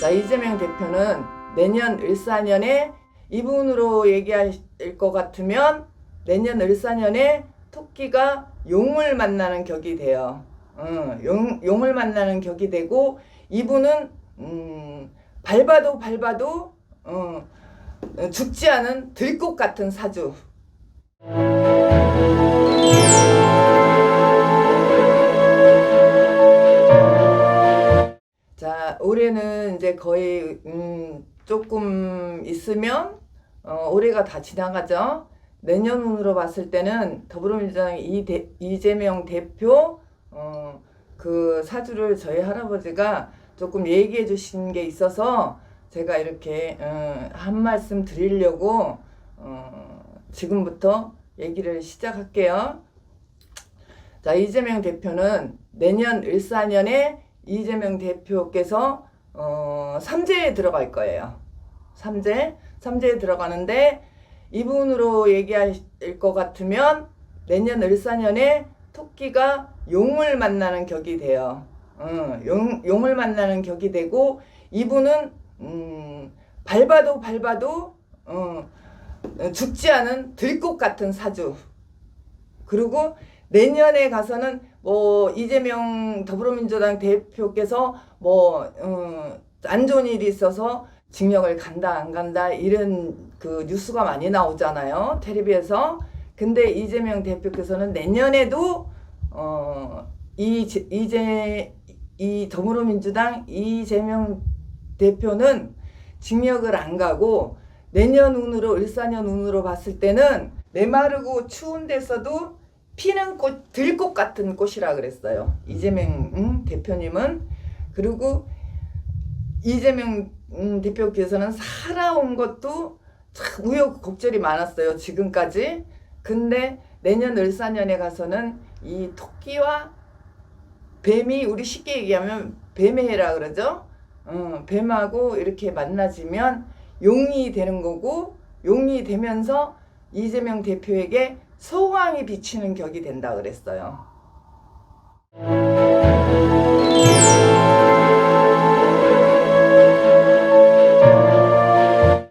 자, 이재명 대표는 내년 을사년에 이분으로 얘기할 것 같으면 내년 을사년에 토끼가 용을 만나는 격이 돼요. 응, 용, 용을 만나는 격이 되고 이분은 음, 밟아도 밟아도 어, 죽지 않은 들꽃 같은 사주. 자, 올해는 이제 거의 음, 조금 있으면 어, 올해가 다 지나가죠. 내년 운으로 봤을 때는 더불어민주당 이 대, 이재명 대표 어, 그 사주를 저희 할아버지가 조금 얘기해 주신 게 있어서 제가 이렇게 어, 한 말씀 드리려고 어, 지금부터 얘기를 시작할게요. 자, 이재명 대표는 내년 을사년에 이재명 대표께서 어, 삼재에 들어갈 거예요. 삼재, 삼재에 들어가는데 이분으로 얘기할 것 같으면 내년 을사년에 토끼가 용을 만나는 격이 돼요. 어, 용, 용을 만나는 격이 되고 이분은 음, 밟아도 밟아도 어, 죽지 않은 들꽃 같은 사주. 그리고 내년에 가서는 뭐 이재명 더불어민주당 대표께서 뭐안 좋은 일이 있어서 징역을 간다 안 간다 이런 그 뉴스가 많이 나오잖아요 텔레비에서. 근데 이재명 대표께서는 내년에도 어이 이제 이 더불어민주당 이재명 대표는 징역을 안 가고 내년 운으로 을사년 운으로 봤을 때는 메마르고 추운 데서도 피는 꽃 들꽃 같은 꽃이라 그랬어요. 이재명 음, 대표님은. 그리고 이재명 음, 대표께서는 살아온 것도 참 우여곡절이 많았어요 지금까지. 근데 내년 을사년에 가서는 이 토끼와 뱀이 우리 쉽게 얘기하면 뱀의 해라 그러죠? 어, 뱀하고 이렇게 만나지면 용이 되는 거고 용이 되면서 이재명 대표에게 소황이 비치는 격이 된다 그랬어요.